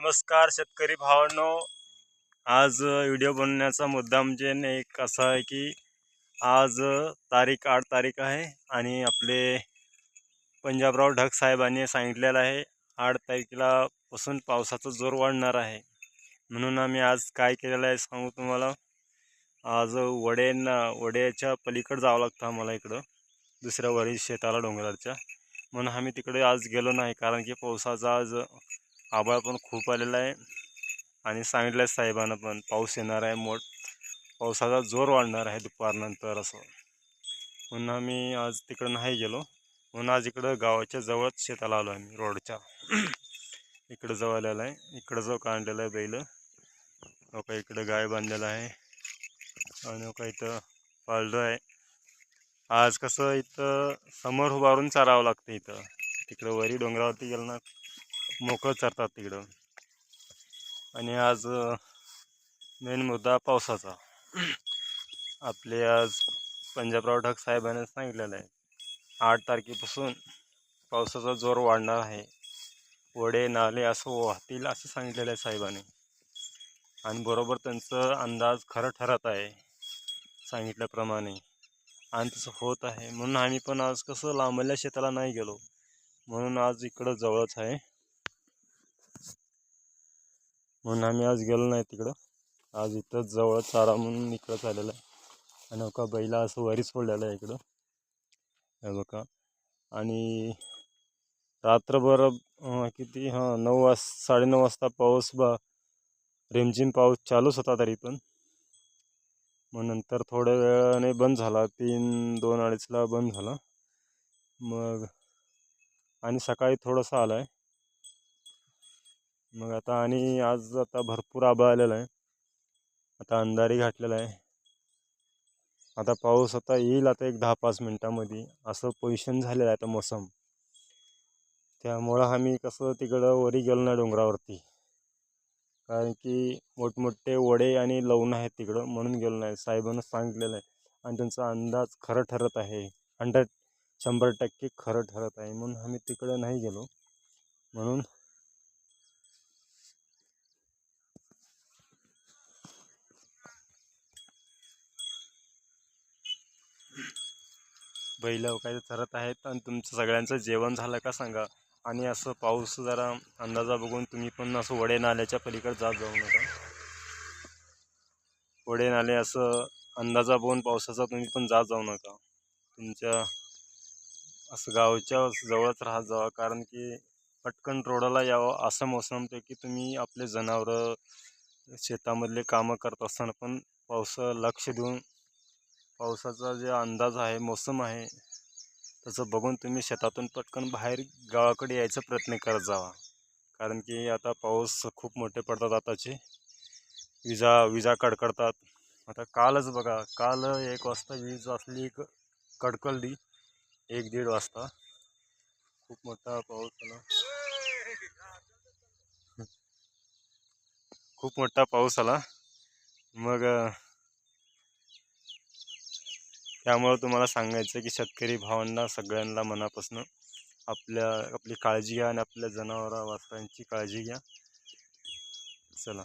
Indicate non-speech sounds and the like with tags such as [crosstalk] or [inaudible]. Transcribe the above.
नमस्कार शेतकरी भावांनो. आज व्हिडिओ बनवण्याचा मुद्दा म्हणजे एक असा आहे की आज तारीख आठ तारीख आहे आणि आपले पंजाबराव ढग साहेबांनी सांगितलेलं आहे आठ तारखेला पासून पावसाचा जोर वाढणार आहे. म्हणून आम्ही आज काय केलेलं आहे सांगू तुम्हाला. आज वडेन वड्याच्या पलीकडे जावं लागतं आम्हाला इकडं दुसऱ्या वरील शेताला डोंगराच्या. म्हणून आम्ही तिकडे आज गेलो नाही कारण की पावसाचा आज आभाळ पण खूप आलेला आहे. आणि सांगितलं आहे साहेबांना पण पाऊस येणार आहे मोठ पावसाचा जोर वाढणार आहे दुपारनंतर असं. म्हणून आम्ही आज तिकडं नाही गेलो. म्हणून आज इकडं गावाच्या जवळच शेताला आलो आम्ही रोडच्या. [clears throat] इकडं जवळ आलेला आहे. इकडं जो काढलेला आहे बैल का इकडं गाय बांधलेला आहे. आणि लोक इथं पाळलं आहे. आज कसं इथं समोर उभारून चारावं लागतं इथं. तिकडं वरी डोंगरावरती गेलं ना मोकळं चरतात तिकडं. आणि आज मेन मुद्दा पावसाचा. आपले आज पंजाबराव ढग साहेबांनी सांगितलेलं आहे आठ तारखेपासून पावसाचा जोर वाढणार आहे. वडे नाले असं वाहतील असं सांगितलेलं आहे साहेबांनी. आणि बरोबर त्यांचं अंदाज खरं ठरत आहे सांगितल्याप्रमाणे. आणि तसं होत आहे. म्हणून आम्ही पण आज कसं लांबल्या शेताला नाही गेलो. म्हणून आज इकडं जवळच आहे. म्हणून आम्ही आज गेलो नाही तिकडं. आज इथंच जवळ चारा म्हणून इकडंच आलेलं आहे. आणि हो का बैला असं वरी सोडलेलं आहे इकडं. हे बघा. आणि रात्रभर किती? हां नऊ वाज साडेनऊ वाजता पाऊस बा रिमझिम पाऊस चालूच होता तरी पण. मग नंतर थोड्या वेळाने बंद झाला. तीन दोन अडीचला बंद झाला. मग आणि सकाळी थोडासा आला आहे मग आता आणि आज आता भरपूर आबा आलेला आहे. आता अंधारी घातलेला आहे. आता पाऊस आता येईल आता एक दहा पाच मिनटामध्ये. असं पोझिशन झालेलं आहे आता मोसम. त्यामुळं आम्ही कसं तिकडं वरी गेलो नाही डोंगरावरती. कारण की मोठमोठे वडे आणि लवणं आहेत तिकडं म्हणून गेलो नाही. साहेबांना सांगितलेलं आहे. आणि त्यांचा अंदाज खरं ठरत आहे. हंड्रेड शंभर टक्के खरं ठरत आहे. म्हणून आम्ही तिकडं नाही गेलो. म्हणून बैल काय ठरत आहेत आणि तुमचं सगळ्यांचं जेवण झालं का सांगा? आणि असं पाऊस जरा अंदाजा बघून तुम्ही पण असं वडे नाल्याच्या पलीकडे जात जाऊ नका. वडे नाले असं अंदाजा बघून पावसाचा तुम्ही पण जात जाऊ नका. तुमच्या असं गावच्या जवळच राहत जावा कारण की पटकन रोडाला यावं असं मोसमपैकी तुम्ही आपले जनावरं शेतामधले कामं करत असताना पण पावसा लक्ष देऊन पावसाचा जे अंदाज आहे मोसम आहे तसं बघून तुम्ही शेतातून पटकन बाहेर गावाकडे यायचा प्रयत्न करत जावा. कारण की आता पाऊस खूप मोठे पडतात आताचे. विजा विजा कडकडतात. आता कालच बघा काल एक वाजता वीज असली एक कडकडली एक दीड वाजता. खूप मोठा पाऊस आला खूप मोठा पाऊस आला मग त्यामुळं तुम्हाला सांगायचं की शेतकरी भावांना सगळ्यांना मनापासून आपल्या आपली काळजी घ्या आणि आपल्या जनावरा वासरांची काळजी घ्या. चला.